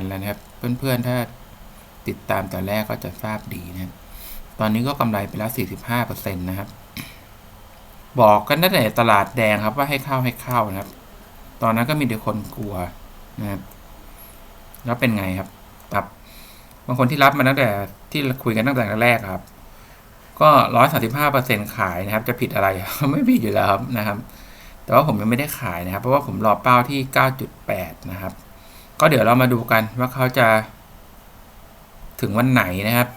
นแล้วนะครับ เพื่อนๆถ้าติดตามแต่แรกก็จะทราบดีนะครับ ตอนนี้ก็กำไรไปแล้ว45%นะครับ บอกกันตั้งแต่ตลาดแดงครับว่าให้เข้าให้เข้านะครับ ตอนนั้นก็มีแต่คนกลัวนะครับ แล้วเป็นไงครับตับบางคนที่รับมาตั้งแต่ที่คุยกันตั้งแต่แรกครับ ก็ร้อยสาสิบห้าเปอร์เซ็นขายนะครับ จะผิดอะไร ไม่ผิดอยู่แล้วครับนะครับ แต่ว่าผมยังไม่ได้ขายนะครับ เพราะว่าผมรอเป้าที่เก้าจุดแปดนะครับ ก็เดี๋ยวเรามาดูกันว่าเขาจะถึงวันไหนนะครับ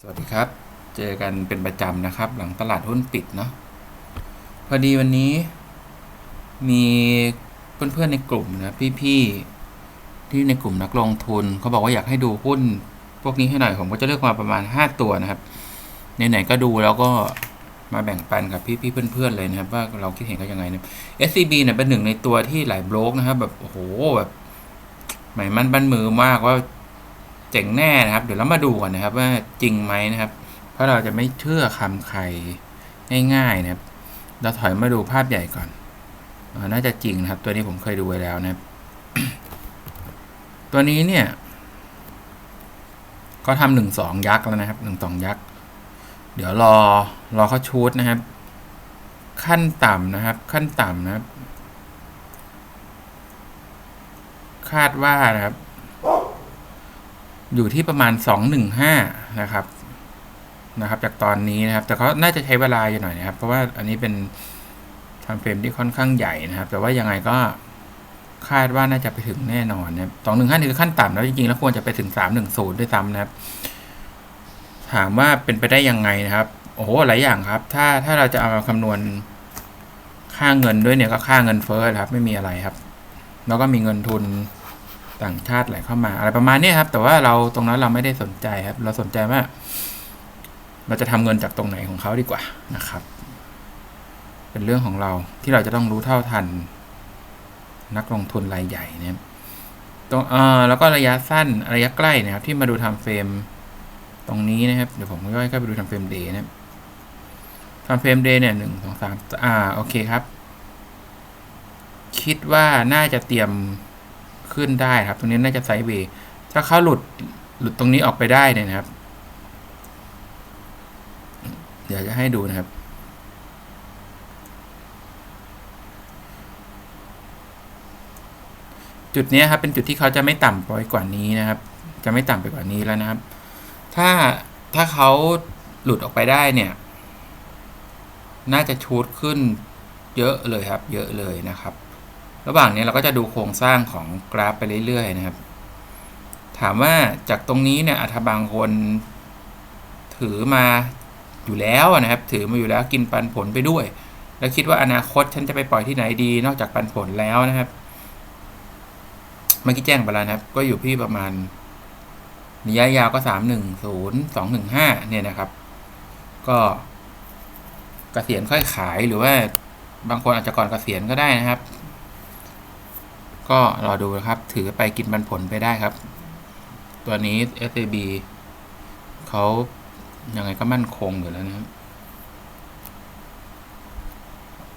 สวัสดีครับ เจอกันเป็นประจำนะครับ หลังตลาดหุ้นปิดเนาะ พอดีวันนี้ มีเพื่อนๆในกลุ่มนะพี่ๆที่ในกลุ่มนักลงทุนเขาบอกว่าอยากให้ดูหุ้น พวกนี้ให้หน่อยผมก็จะเลือกมาประมาณ 5 ตัวนะครับไหนๆก็ดูแล้วก็ มาแบ่งปันกับพี่ๆเพื่อนๆเลยนะครับ ว่าเราคิดเห็นเขายังไงนะ SCB เนี่ยเป็นหนึ่งในตัวที่หลายโบรกนะครับ แบบโอ้โหแบบหมายมันบันมือมากว่าเจ๋งแน่นะครับ เดี๋ยวเรามาดูกันนะครับ ว่าจริงไหมนะครับ เพราะเราจะไม่เชื่อคำใครง่ายๆนะครับ เราถอยมาดูภาพใหญ่ก่อนอน่าจะจริงนะครับ ตัวนี้ผมเคยดูไว้แล้วนะครับ ตัวนี้เนี่ย ก็ทำหนึ่งสองยักษ์แล้วนะครับหนึ่งสองยักษ์ เดี๋ยวรอรอเขาชูดนะครับ ขั้นต่ำนะครับ ขั้นต่ำนะครับ คาดว่านะครับ อยู่ที่ประมาณสองหนึ่งห้านะครับนะครับ จากตอนนี้นะครับ แต่เขาน่าจะใช้เวลาอยู่หน่อยนะครับ เพราะว่าอันนี้เป็นทำเฟรมที่ค่อนข้างใหญ่นะครับ แต่ว่ายังไงก็คาดว่าน่าจะไปถึงแน่นอนนะครับสองหนึ่งห้านี่คือขั้นต่ำแล้วจริงๆแล้วควรจะไปถึงสามหนึ่งศูนย์ด้วยซ้ำนะครับ ถามว่าเป็นไปได้ยังไงนะครับ โอ้โหหลายอย่างครับ ถ้าถ้าเราจะเอามาคำนวณค่าเงินด้วยเนี่ยก็ค่าเงินเฟ้อครับ ไม่มีอะไรครับ แล้วก็มีเงินทุนต่างชาติไหลเข้ามา อะไรประมาณนี้ครับ แต่ว่าเราตรงนั้นเราไม่ได้สนใจครับ เราสนใจว่า เราจะทำเงินจากตรงไหนของเขาดีกว่านะครับ เป็นเรื่องของเราที่เราจะต้องรู้เท่าทัน นักลงทุนรายใหญ่เนี่ยตรงเออแล้วก็ระยะสั้นระยะใกล้นะครับ ที่มาดูทำเฟรม ตรงนี้นะครับ เดี๋ยวผมก็เข้าไปดูทำเฟรมเดย์นะครับทำเฟรมเดย์เนี่ยหนึ่งสองสามอ่า โอเคครับ คิดว่าน่าจะเตรียมขึ้นได้ครับ ตรงนี้น่าจะไซด์เวย์ถ้าเขาหลุดหลุดตรงนี้ออกไปได้เนี่ยนะครับ เดี๋ยวจะให้ดูนะครับจุดนี้ครับเป็นจุดที่เขาจะไม่ต่ำไปกว่านี้นะครับ จะไม่ต่ำไปกว่านี้แล้วนะครับ ถ้าถ้าเขาหลุดออกไปได้เนี่ย น่าจะชูดขึ้นเยอะเลยครับ เยอะเลยนะครับ ระหว่างนี้เราก็จะดูโครงสร้างของกราฟไปเรื่อยๆนะครับ ถามว่าจากตรงนี้เนี่ยอาจจะบางคนถือมาอยู่แล้วนะครับ ถือมาอยู่แล้วกินปันผลไปด้วย แล้วคิดว่าอนาคตฉันจะไปปล่อยที่ไหนดี นอกจากปันผลแล้วนะครับเมื่อกี้แจ้งไปแล้วนะครับ ก็อยู่ที่ประมาณ ระยะยาวก็สามหนึ่งศูนย์สองหนึ่งห้าเนี่ยนะครับ ก็กเกษียณค่อยขายหรือว่าบางคนอาจจะก่อนกเกษียณก็ได้นะครับ ก็รอดูนะครับ ถือไปกินปันผลไปได้ครับ ตัวนี้ SAB เขายังไงก็มั่นคงอยู่แล้วนะครับ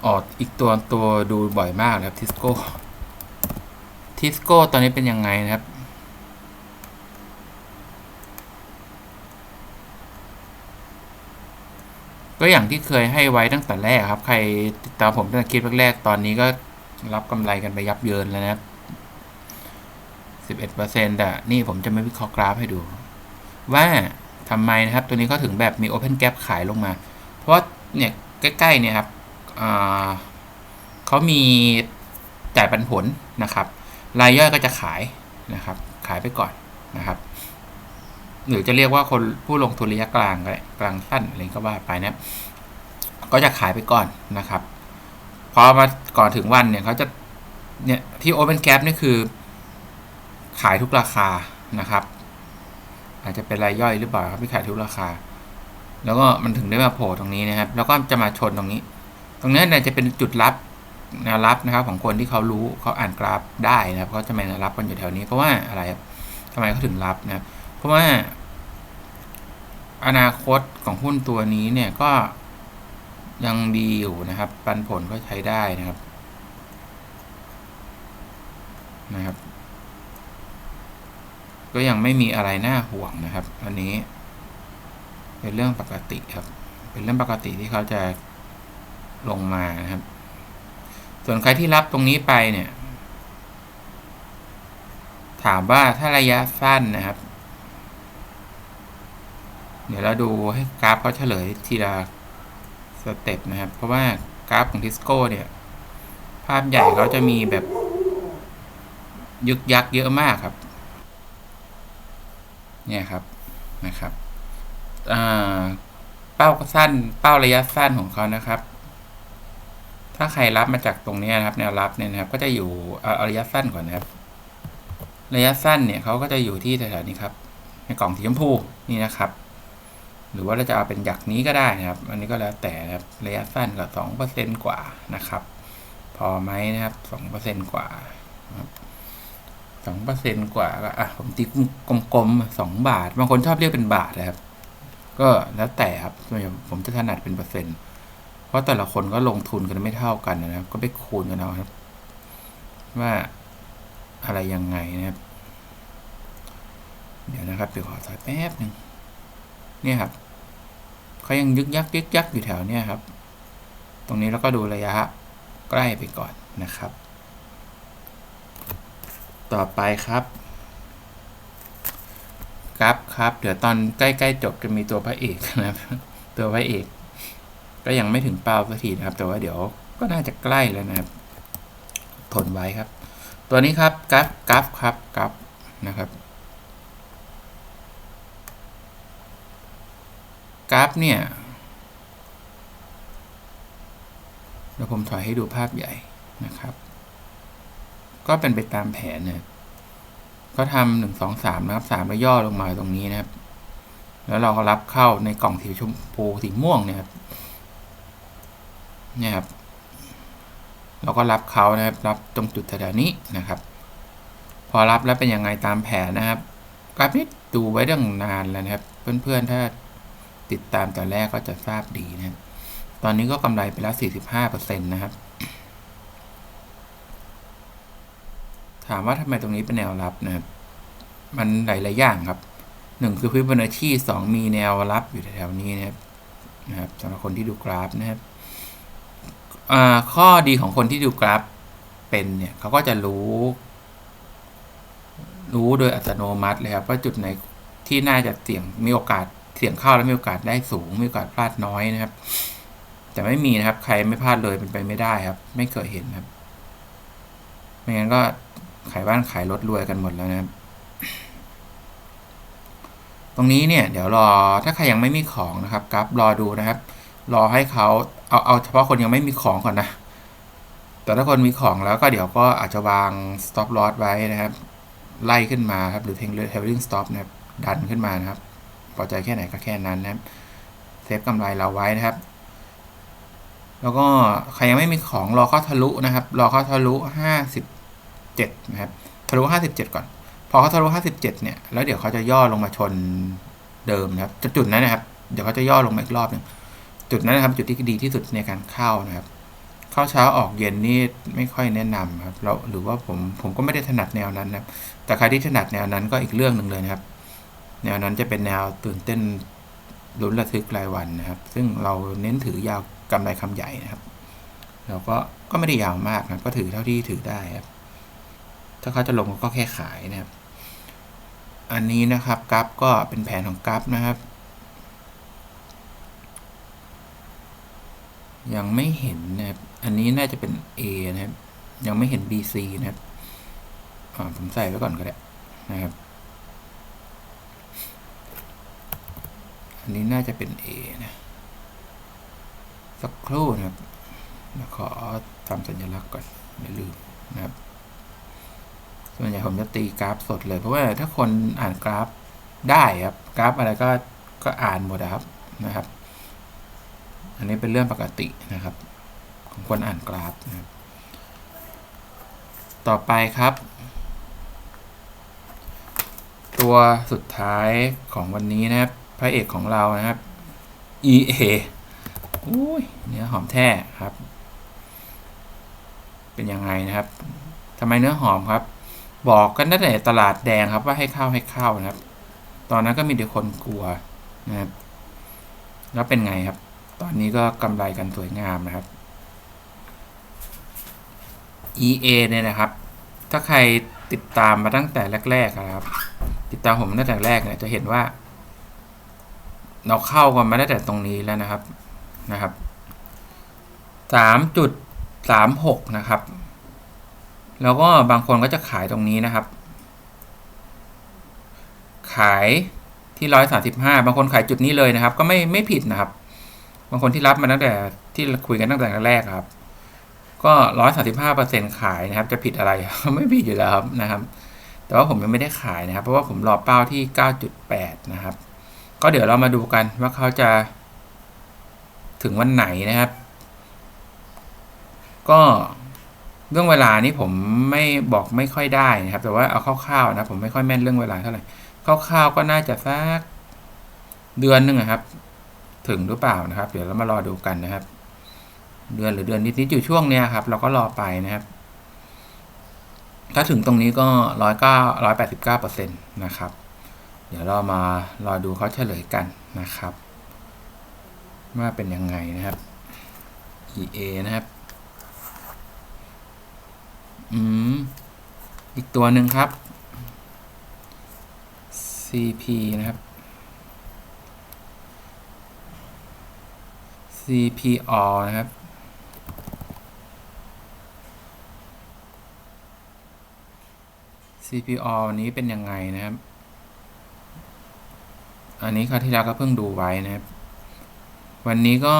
อออีกตัวตัวดูบ่อยมากนะครับทิสโก้ทิสโก้ตอนนี้เป็นยังไงนะครับ ก็อย่างที่เคยให้ไว้ตั้งแต่แรกครับ ใครติดตามผมตั้งแต่คลิปแรกๆตอนนี้ก็รับกำไรกันไปยับเยินแล้วนะครับสิบเอ็ดเปอร์เซ็นต์แต่นี่ผมจะไม่วิเคราะห์กราฟให้ดู ว่าทำไมนะครับ ตัวนี้เขาถึงแบบมี Open Gap ขายลงมา เพราะเนี่ยใกล้ๆเนี่ยครับเขามีจ่ายปันผลนะครับ รายย่อยก็จะขายนะครับ ขายไปก่อนนะครับ หรือจะเรียกว่าคนผู้ลงทุนระยะกลางก็ได้กลางสั้นอะไรก็ว่าไปนะก็จะขายไปก่อนนะครับพอมาก่อนถึงวันเนี่ยเขาจะเนี่ยที่ Open Gap นี่คือ ขายทุกราคานะครับ อาจจะเป็นรายย่อยหรือเปล่าครับที่ขายทุกราคา แล้วก็มันถึงได้มาโผล่ตรงนี้นะครับ แล้วก็จะมาชนตรงนี้ ตรงนี้เนี่ยจะเป็นจุดรับแนวรับนะครับ ของคนที่เขารู้เขาอ่านกราฟได้นะครับเขาจะมารับกันอยู่แถวนี้เพราะว่าอะไรครับทำไมเขาถึงรับนะครับ เพราะว่า อนาคตของหุ้นตัวนี้เนี่ยก็ยังดีอยู่นะครับ ปันผลก็ใช้ได้นะครับ นะครับ ก็ยังไม่มีอะไรน่าห่วงนะครับ อันนี้ เป็นเรื่องปกติครับ เป็นเรื่องปกติที่เขาจะลงมานะครับ ส่วนใครที่รับตรงนี้ไปเนี่ย ถามว่าถ้าระยะสั้นนะครับ เดี๋ยวเราดูให้กราฟเขาเฉลยทีละสเต็ปนะครับ เพราะว่ากราฟของทิสโก้เนี่ย ภาพใหญ่เขาจะมีแบบ ยึกยักเยอะมากครับ เนี่ยครับนะครับเป้าสั้น เป้าระยะสั้นของเขานะครับ ถ้าใครรับมาจากตรงนี้นะครับ แนวรับเนี่ยนะครับ ก็จะอยู่เอาระยะสั้นก่อนนะครับ ระยะสั้นเนี่ยเขาก็จะอยู่ที่แถวๆนี้ครับ ในกล่องสีชมพูนี่นะครับ หรือว่าเราจะเอาเป็นหยักนี้ก็ได้นะครับ อันนี้ก็แล้วแต่นะครับระยะสั้นก็สองเปอร์เซ็นกว่านะครับ พอไหมนะครับสองเปอร์เซ็นกว่าสองเปอร์เซ็นกว่าก็อะผมตีกลมๆสองบาท บางคนชอบเรียกเป็นบาทนะครับ ก็แล้วแต่ครับผมจะถนัดเป็นเปอร์เซ็นต์เพราะแต่ละคนก็ลงทุนกันไม่เท่ากันนะครับ ก็ไปคูณกันเอาครับ ว่าอะไรยังไงนะครับ เดี๋ยวนะครับเดี๋ยวขอถอยแป๊บหนึ่ง เนี่ยครับเขายังยึกยักยึกยักอยู่แถวเนี้ยครับ ตรงนี้เราก็ดูระยะใกล้ไปก่อนนะครับ ต่อไปครับกราฟครับ เดี๋ยวตอนใกล้ๆจบจะมีตัวพระเอกนะครับ ตัวพระเอก ก็ยังไม่ถึงเป้าสักทีนะครับ แต่ว่าเดี๋ยวก็น่าจะใกล้แล้วนะครับ ทนไว้ครับ ตัวนี้ครับกราฟกราฟครับกราฟนะครับ ราฟเนี่ยเดี๋ยวผมถอยให้ดูภาพใหญ่นะครับ ก็เป็นไปตามแผนเนี่ยก็ทำหนึ่งสองสามนะครับสามแล้วย่อลงมาตรงนี้นะครับ แล้วเราก็รับเข้าในกล่องสีชมพูสีม่วงเนี่ยครับเนี่ยครับเราก็รับเขานะครับ รับตรงจุดแถวนี้นะครับ พอรับแล้วเป็นยังไงตามแผนนะครับกราฟนี้ดูไว้เรื่องนานแล้วนะครับ เพื่อนๆถ้า ติดตามแต่แรกก็จะทราบดีนะตอนนี้ก็กำไรไปแล้ว 45%นะครับ ถามว่าทำไมตรงนี้เป็นแนวรับนะครับ มันหลายๆอย่างครับหนึ่งคือฟิบอนัชชีสองมีแนวรับอยู่แถวๆนี้นะครับนะครับสำหรับคนที่ดูกราฟนะครับข้อดีของคนที่ดูกราฟเป็นเนี่ยเขาก็จะรู้ รู้โดยอัตโนมัติเลยครับว่าจุดไหนที่น่าจะเสี่ยงมีโอกาส เสี่ยงเข้าแล้วมีโอกาสได้สูงมีโอกาสพลาดน้อยนะครับ แต่ไม่มีนะครับ ใครไม่พลาดเลยเป็นไปไม่ได้ครับ ไม่เคยเห็นครับไม่งั้นก็ขายบ้านขายรถรวยกันหมดแล้วนะครับ ตรงนี้เนี่ย เดี๋ยวรอถ้าใครยังไม่มีของนะครับกราฟรอดูนะครับ รอให้เขาเอาเอาเฉพาะคนยังไม่มีของก่อนนะแต่ถ้าคนมีของแล้วก็เดี๋ยวก็อาจจะวาง stop loss ไว้นะครับ ไล่ขึ้นมาครับ หรือ tailing stop นะครับ ดันขึ้นมานะครับ พอใจแค่ไหนก็แค่นั้นนะครับเซฟกำไรเราไว้นะครับ แล้วก็ใครยังไม่มีของรอเข้าทะลุนะครับ รอเข้าทะลุห้าสิบเจ็ดนะครับ ทะลุห้าสิบเจ็ดก่อน พอเขาทะลุห้าสิบเจ็ดเนี่ย แล้วเดี๋ยวเขาจะย่อลงมาชนเดิมนะครับ จุดนั้นนะครับ เดี๋ยวเขาจะย่อลงมาอีกรอบหนึ่งจุดนั้นนะครับ จุดที่ดีที่สุดในการเข้านะครับเข้าเช้าออกเย็นนี่ไม่ค่อยแนะนำครับเราหรือว่าผมผมก็ไม่ได้ถนัดแนวนั้นนะครับแต่ใครที่ถนัดแนวนั้นก็อีกเรื่องหนึ่งเลยนะครับ แนวนั้นจะเป็นแนวตื่นเต้นลุ้นระทึกรายวันนะครับ ซึ่งเราเน้นถือยาวกำไรคำใหญ่นะครับ เราก็ก็ไม่ได้ยาวมากนะก็ถือเท่าที่ถือได้ครับ ถ้าเขาจะลงก็แค่ขายนะครับ อันนี้นะครับกราฟก็เป็นแผนของกราฟนะครับ ยังไม่เห็นนะครับ อันนี้น่าจะเป็น A นะครับ ยังไม่เห็น BC นะครับผมใส่ไว้ก่อนก็ได้นะครับ อันนี้น่าจะเป็น A นะสักครู่นะครับขอทำสัญลักษณ์ก่อนไม่ลืมนะครับ ส่วนใหญ่ผมจะตีกราฟสดเลย เพราะว่าถ้าคนอ่านกราฟได้ครับ กราฟอะไรก็ก็อ่านหมดครับนะครับ อันนี้เป็นเรื่องปกตินะครับ ของคนอ่านกราฟนะครับ ต่อไปครับ ตัวสุดท้ายของวันนี้นะครับ พระเอกของเรานะครับ EA อุ้ยเนื้อหอมแท้ครับ เป็นยังไงนะครับทำไมเนื้อหอมครับ บอกกันตั้งแต่ตลาดแดงครับว่าให้เข้าให้เข้านะครับ ตอนนั้นก็มีแต่คนกลัวนะครับแล้วเป็นไงครับ ตอนนี้ก็กำไรกันสวยงามนะครับ EA เนี่ยนะครับ ถ้าใครติดตามมาตั้งแต่แรกๆนะครับ ติดตามผมตั้งแต่แรกเนี่ยจะเห็นว่า เราเข้ากันมาได้แต่ตรงนี้แล้วนะครับนะครับสามจุดสามหกนะครับ แล้วก็บางคนก็จะขายตรงนี้นะครับ ขายที่ร้อยสาสิบห้าบางคนขายจุดนี้เลยนะครับ ก็ไม่ไม่ผิดนะครับ บางคนที่รับมาตั้งแต่ที่คุยกันตั้งแต่แรกครับ ก็ร้อยสาสิบห้าเปอร์เซ็นขายนะครับ จะผิดอะไร ไม่ผิดอยู่แล้วครับนะครับ แต่ว่าผมยังไม่ได้ขายนะครับ เพราะว่าผมรอเป้าที่เก้าจุดแปดนะครับ ก็เดี๋ยวเรามาดูกันว่าเขาจะถึงวันไหนนะครับ ก็เรื่องเวลานี้ผมไม่บอกไม่ค่อยได้นะครับ แต่ว่าเอาคร่าวๆนะผมไม่ค่อยแม่นเรื่องเวลาเท่าไหร่คร่าวๆก็น่าจะสักเดือนหนึ่งอะครับ ถึงหรือเปล่านะครับ เดี๋ยวเรามารอดูกันนะครับ เดือนหรือเดือนนิดๆอยู่ช่วงเนี้ยครับ เราก็รอไปนะครับ ถ้าถึงตรงนี้ก็ร้อยเก้าร้อยแปดสิบเก้าเปอร์เซ็นต์นะครับ เดี๋ยวเรามารอดูเขาเฉลยกันนะครับ ว่าเป็นยังไงนะครับ EA นะครับ อืม อีกตัวหนึ่งครับ CP นะครับ CPO นะครับ CPO นี้เป็นยังไงนะครับ อันนี้คราวที่แล้วก็เพิ่งดูไว้นะครับ วันนี้ก็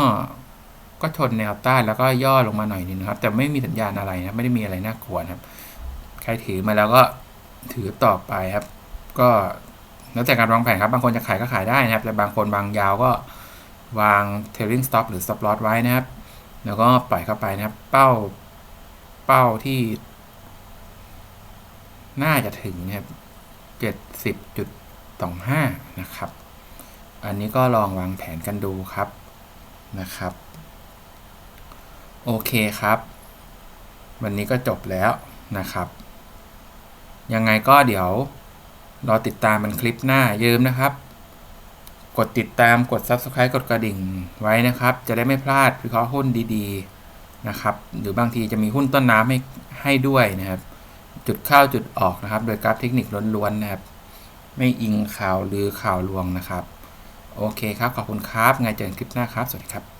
ก็ชนแนวต้านแล้วก็ย่อลงมาหน่อยนึงนะครับ แต่ไม่มีสัญญาณอะไรนะไม่ได้มีอะไรน่ากลัวนะครับ ใครถือมาแล้วก็ถือต่อไปครับ ก็แล้วแต่การวางแผนครับ บางคนจะขายก็ขายได้นะครับ แต่บางคนบางยาวก็วาง trailing stop หรือ stop loss ไว้นะครับ แล้วก็ปล่อยเข้าไปนะครับ เป้าเป้าที่ น่าจะถึงนะครับเจ็ดสิบจุดสองห้านะครับ อันนี้ก็ลองวางแผนกันดูครับนะครับ โอเคครับ วันนี้ก็จบแล้วนะครับ ยังไงก็เดี๋ยวรอติดตามมันคลิปหน้าอย่าลืมนะครับ กดติดตามกด Subscribe กดกระดิ่งไว้นะครับ จะได้ไม่พลาดวิเคราะห์หุ้นดีๆนะครับ หรือบางทีจะมีหุ้นต้นน้ำให้ให้ด้วยนะครับ จุดเข้าจุดออกนะครับ โดยกราฟเทคนิคล้วนๆนะครับ ไม่อิงข่าวหรือข่าวลวงนะครับ โอเคครับ ขอบคุณครับ ไงเจอกันคลิปหน้าครับ สวัสดีครับ